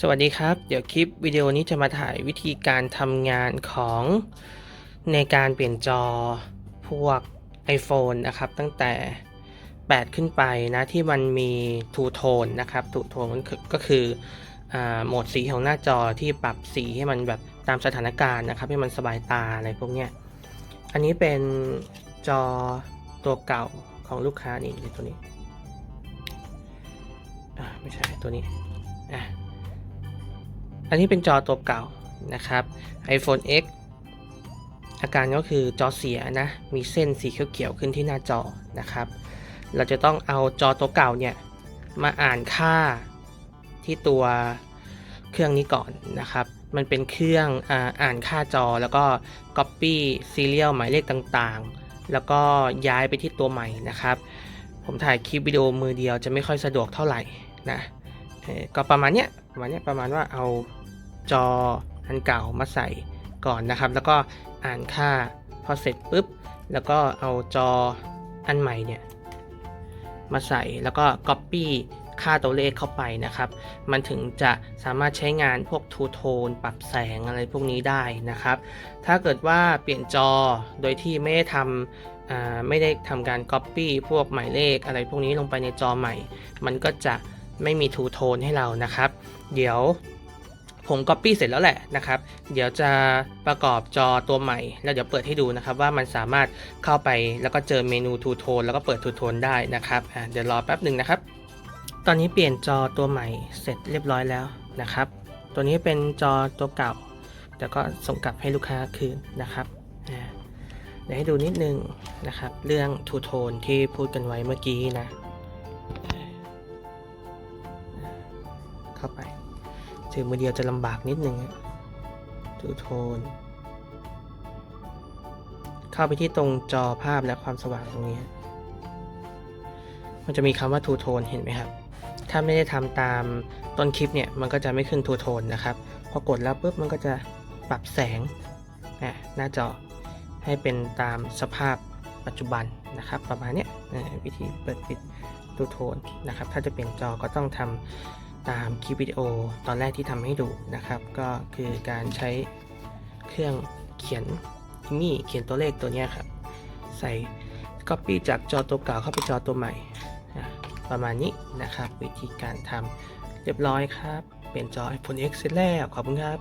สวัสดีครับ เดี๋ยวคลิปวิดีโอนี้จะมาถ่ายวิธีการทำงานของในการเปลี่ยนจอพวก iPhone นะครับ ตั้งแต่ 8 ขึ้นไปนะที่มันมีทูโทนนะครับทูโทนก็คืออโหมดสีของหน้าจอที่ปรับสีให้มันแบบตามสถานการณ์นะครับ ให้มันสบายตาอะไรพวกเนี้ยอันนี้เป็นจอตัวเก่าของลูกค้านี่ตัวนี้ไม่ใช่ตัวนี้ อันนี้เป็นจอตัวเก่านะครับ iPhone X อาการก็คือจอเสียนะ มีเส้นสีเขียวๆขึ้นที่หน้าจอนะครับ เราจะต้องเอาจอตัวเก่าเนี่ยมาอ่านค่าที่ตัวเครื่องนี้ก่อนนะครับ มันเป็นเครื่องอ,อ่านค่าจอแล้วก็ Copy Serial หมายเลขต่างๆ แล้วก็ย้ายไปที่ตัวใหม่นะครับ ผมถ่ายคลิปวิดีโอมือเดียวจะไม่ค่อยสะดวกเท่าไหร่นะ ก็ประมาณเนี้ยประมาณเนี้ยประมาณว่าเอาจออันเก่ามาใส่ก่อนนะครับ แล้วก็อ่านค่าพอเสร็จปุ๊บ แล้วก็เอาจออันใหม่เนี่ยมาใส่แล้วก็ Copy ค่าตัวเลขเข้าไปนะครับ มันถึงจะสามารถใช้งานพวกทูโทนปรับแสงอะไรพวกนี้ได้นะครับ ถ้าเกิดว่าเปลี่ยนจอโดยที่ไม่ได้ทำไม่ได้ทำการ Copy พวกหมายเลขอะไรพวกนี้ลงไปในจอใหม่ มันก็จะ ไม่มีทูโทนให้เรานะครับ เดี๋ยวผม Copy เสร็จแล้วแหละนะครับ เดี๋ยวจะประกอบจอตัวใหม่ แล้วเดี๋ยวเปิดให้ดูนะครับ ว่ามันสามารถเข้าไปแล้วก็เจอเมนูทูโทนแล้วก็เปิดทูโทนได้นะครับเดี๋ยวรอแป๊บหนึ่งนะครับ ตอนนี้เปลี่ยนจอตัวใหม่เสร็จเรียบร้อยแล้วนะครับ ตัวนี้เป็นจอตัวเก่าแต่ก็ส่งกลับให้ลูกค้าคืนนะครับเดี๋ยวให้ดูนิดนึงนะครับ เรื่องทูโทนที่พูดกันไว้เมื่อกี้นะ เข้าไปถือมือเดียวจะลำบากนิดนึงทูโทน เข้าไปที่ตรงจอภาพและความสว่างตรงนี้ มันจะมีคำว่าทูโทนเห็นไหมครับ ถ้าไม่ได้ทำตามต้นคลิปเนี่ย มันก็จะไม่ขึ้นทูโทนนะครับ พอกดแล้วปุ๊บมันก็จะปรับแสงอะหน้าจอให้เป็นตามสภาพปัจจุบันนะครับ ประมาณนี้วิธีเปิดปิดทูโทนนะครับ ถ้าจะเปลี่ยนจอก็ต้องทำ ตามคลิปวิดีโอตอนแรกที่ทำให้ดูนะครับ ก็คือการใช้เครื่องเขียนนี่เขียนตัวเลขตัวนี้ครับ ใส่ Copy จากจอตัวเก่าเข้าไปจอตัวใหม่ ประมาณนี้นะครับ วิธีการทำเรียบร้อยครับ เปลี่ยนจอ iPhone X เสร็จแล้วขอบคุณครับ